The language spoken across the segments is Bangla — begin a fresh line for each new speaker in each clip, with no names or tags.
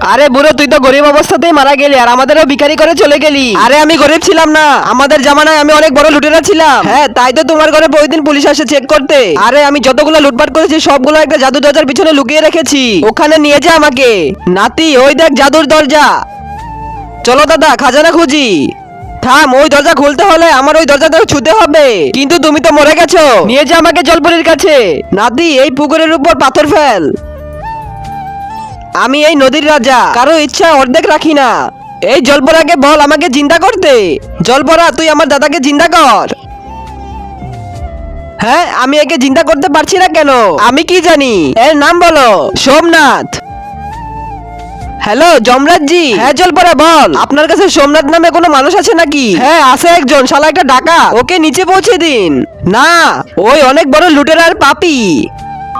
আরে বুড়ো তুই তো গরিব অবস্থাতেই মারা গেলি আর আমাদেরও ভিখারি করে চলে গেলি। আরে আমি গরিব ছিলাম না। আমাদের জামানায় আমি অনেক বড় লুটেরা ছিলাম। হ্যাঁ তাই তো তোমার ঘরে প্রতিদিন পুলিশ আসে চেক করতে। আরে আমি যতগুলো লুটপাট করেছি সবগুলো একটা জাদু দরজার পিছনে লুকিয়ে রেখেছি। ওখানে নিয়ে যা আমাকে। নাতি ওই দেখ জাদুর দরজা। চলো দাদা খাজানা খুঁজি। থাম ওই দরজা খুলতে হলে আমার ওই দরজাটা ছুতে হবে। কিন্তু তুমি তো মরে গেছো। নিয়ে যা আমাকে জলপুরির কাছে। নাতি এই পুকুরের উপর পাথর ফেল। আমি এই নদীর রাজা। কারও ইচ্ছা অর্ধেক রাখি না। এই জলপরাকে বল আমাকে জিন্দা করতে। জলপরা তুই আমার দাদাকে জিন্দা কর। হ্যাঁ আমি একে জিন্দা করতে পারছি না কেন? আমি কি জানি? এর নাম বলো, সোমনাথ। হ্যালো যমরাজ জি হ্যাঁ জলপরা বল। আপনার কাছে সোমনাথ নামে কোনো মানুষ আছে নাকি? হ্যাঁ আছে একজন, শালা একটা ডাকা ওকে নিচে পৌঁছে দিন। না, ওই অনেক বড় লুটেরার পাপি।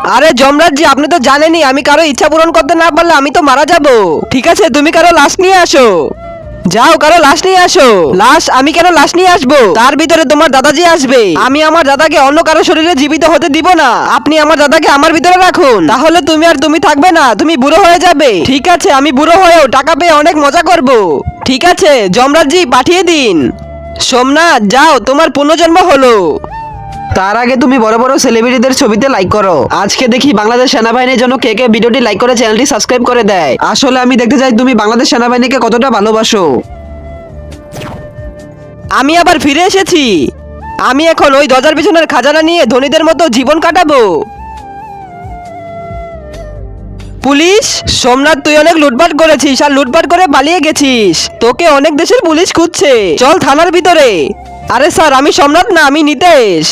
আরে যমরাজ জি আপনি তো জানেনই, আমি কারও ইচ্ছা পূরণ করতে না পারলে আমি তো মারা যাব। ঠিক আছে, তুমি কারও লাশ নিয়ে আসো। যাও, কারও লাশ নিয়ে আসো। লাশ, আমি কেন লাশ নিয়ে আসব? তার ভিতরে তোমার দাদাজি আসবে। আমি আমার দাদাকে অন্য কারও শরীরে জীবিত হতে দিব না। আপনি আমার দাদাকে আমার ভিতরে রাখুন। তাহলে তুমি আর তুমি থাকবে না, তুমি বুড়ো হয়ে যাবে। ঠিক আছে, আমি বুড়ো হয়েও টাকা পেয়ে অনেক মজা করব। ঠিক আছে, যমরাজজি, পাঠিয়ে দিন। সোমনাথ, যাও, তোমার পুনর্জন্ম হলো। তার আগে তুমি বড় বড় সেলিব্রিটিদের ছবিতে লাইক করো। আজকে দেখি বাংলাদেশ সেনাবাহিনীর জন্য কে কে ভিডিওটি লাইক করে চ্যানেলটি সাবস্ক্রাইব করে দেয়। আসলে আমি দেখতে চাই তুমি বাংলাদেশ সেনাবাহিনীকে কতটা ভালোবাসো। আমি আবার ফিরে এসেছি। আমি এখন ওই দরজার পিছনের খাজানা নিয়ে ধনীদের মতো জীবন কাটাবো। পুলিশ, সোমনাথ, তুই অনেক লুটপাট করেছিস আর লুটপাট করে পালিয়ে গেছিস। তোকে অনেক দেশের পুলিশ খুঁজছে। চল থানার ভিতরে। আরে স্যার আমি সম্রাট না আমি নিতেশ।